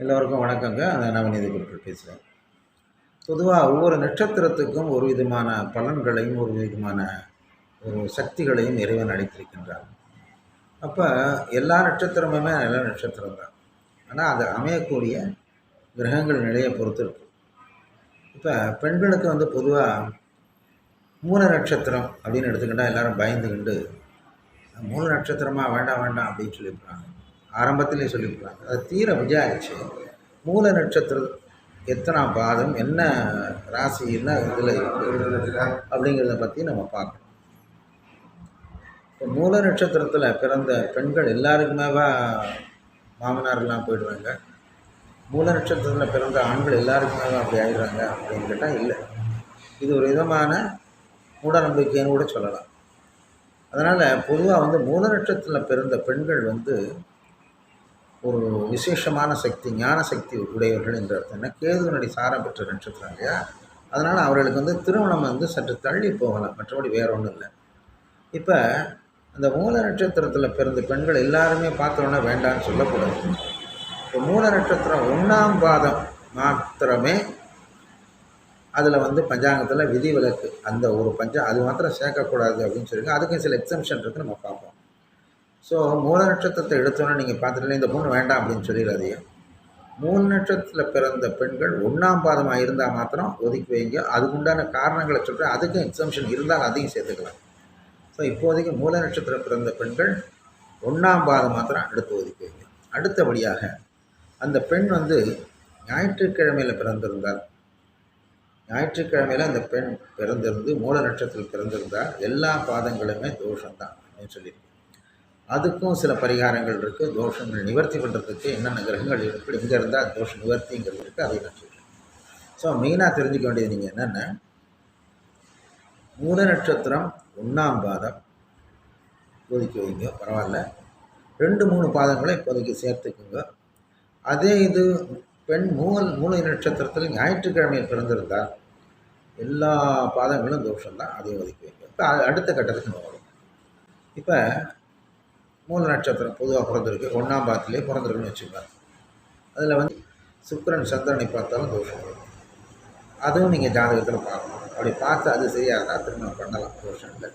எல்லோருக்கும் வணக்கங்க. நவநீதி குருக்கள் பேசுகிறேன் பொதுவாக ஒவ்வொரு நட்சத்திரத்துக்கும் ஒரு விதமான பலன்களையும் ஒரு விதமான ஒரு சக்திகளையும் இறைவன் அளித்திருக்கின்றார். அப்போ எல்லா நட்சத்திரமுமே நல்ல நட்சத்திரம் தான். ஆனால் அது அமையக்கூடிய கிரகங்கள் நிலையை பொறுத்து இருக்கு. இப்போ பெண்களுக்கு வந்து பொதுவாக மூல நட்சத்திரம் அப்படின்னு எடுத்துக்கிட்டால் எல்லோரும் பயந்துக்கிண்டு மூல நட்சத்திரமாக வேண்டாம் வேண்டாம் அப்படின்னு சொல்லியிருப்பாங்க ஆரம்பத்திலே சொல்லியிருக்கிறாங்க. அது தீர விசாரிச்சு மூல நட்சத்திரம் எத்தனை பாதம் என்ன ராசி என்ன இதில் அப்படிங்கிறத பற்றி நம்ம பார்க்கணும். இப்போ மூல நட்சத்திரத்தில் பிறந்த பெண்கள் எல்லாருக்குமேவா மாமனார்லாம் போயிடுவாங்க. மூல நட்சத்திரத்தில் பிறந்த ஆண்கள் எல்லாருக்குமேவா அப்படி ஆயிடுறாங்க அப்படின்னு கேட்டால் இல்லை. இது ஒரு விதமான மூடநம்பிக்கைன்னு கூட சொல்லலாம். அதனால் பொதுவாக வந்து மூல நட்சத்திரத்தில் பிறந்த பெண்கள் வந்து ஒரு விசேஷமான சக்தி ஞான சக்தி உடையவர்கள் என்ற அர்த்தம் என்ன? கேதுவனுடைய சாரம் பெற்ற நட்சத்திரம் இல்லையா? அதனால் அவர்களுக்கு வந்து திருமணம் வந்து சற்று தள்ளி போகலாம். மற்றபடி வேற ஒன்றும் இல்லை. இப்போ அந்த மூல நட்சத்திரத்தில் பிறந்த பெண்கள் எல்லாருமே பார்த்தோன்னா வேண்டாம்னு சொல்லக்கூடாது. இப்போ மூல நட்சத்திரம் ஒன்றாம் பாதம் மாத்திரமே அதில் வந்து பஞ்சாங்கத்தில் விதிவிலக்கு. அந்த ஒரு பஞ்சம் அது மாத்திரம் சேர்க்கக்கூடாது அப்படின்னு சொல்லி அதுக்கும் சில எக்ஸம்ஷன் இருக்குது நம்ம பார்ப்போம். ஸோ மூல நட்சத்திரத்தை எடுத்தோன்னே நீங்கள் பார்த்துட்டு இந்த பொண்ணு வேண்டாம் அப்படின்னு சொல்லிடாதீங்க. மூணு நட்சத்திரத்தில் பிறந்த பெண்கள் ஒன்றாம் பாதமாக இருந்தால் மாத்திரம் ஒதுக்கி வைங்க. அதுக்குண்டான காரணங்களை சொல்கிறேன் அதுக்கும் எக்ஸம்ஷன் இருந்தால் அதையும் சேர்த்துக்கலாம். ஸோ இப்போதைக்கு மூல நட்சத்திரம் பிறந்த பெண்கள் ஒன்றாம் பாதம் மாத்திரம் எடுத்து ஒதுக்கி வைங்க. அடுத்தபடியாக அந்த பெண் வந்து ஞாயிற்றுக்கிழமையில் பிறந்திருந்தால் ஞாயிற்றுக்கிழமையில் அந்த பெண் பிறந்திருந்து மூல நட்சத்திரத்தில் பிறந்திருந்தால் எல்லா பாதங்களுமே தோஷம்தான் அப்படின்னு சொல்லியிருக்கேன் அதுக்கும் சில பரிகாரங்கள் இருக்குது தோஷங்கள் நிவர்த்தி பண்ணுறதுக்கு என்னென்ன கிரகங்கள் இருக்குது இங்கே இருந்தால் தோஷ நிவர்த்திங்கிறது இருக்குது அதை நான் சொல்கிறேன் ஸோ மெயினாக தெரிஞ்சுக்க வேண்டியது நீங்கள் என்னென்ன? மூல நட்சத்திரம் ஒன்றாம் பாதம். ஒதுக்கி வைங்க பரவாயில்ல. ரெண்டு மூணு பாதங்களை இப்போதைக்கு சேர்த்துக்குங்க. அதே இது பெண் மூல் மூளை நட்சத்திரத்தில் ஞாயிற்றுக்கிழமை பிறந்திருந்தால் எல்லா பாதங்களும் தோஷம்தான் அதையும் ஒதுக்கி வைங்க. இப்போ அடுத்த கட்டத்துக்கு நம்ம வரும் இப்போ மூல நட்சத்திரம் பொதுவாக பிறந்திருக்கு. ஒன்றாம் பாதத்திலே பிறந்திருக்குன்னு வச்சுக்கோங்க. அதில் வந்து சுக்கரன் சந்திரனை பார்த்தாலும் தோஷம் வரும். அதுவும் நீங்கள் ஜாதகத்தில் பார்க்கணும். அப்படி பார்த்து அது சரியாக இருந்தால் திருமணம் பண்ணலாம். தோஷம் இல்லை.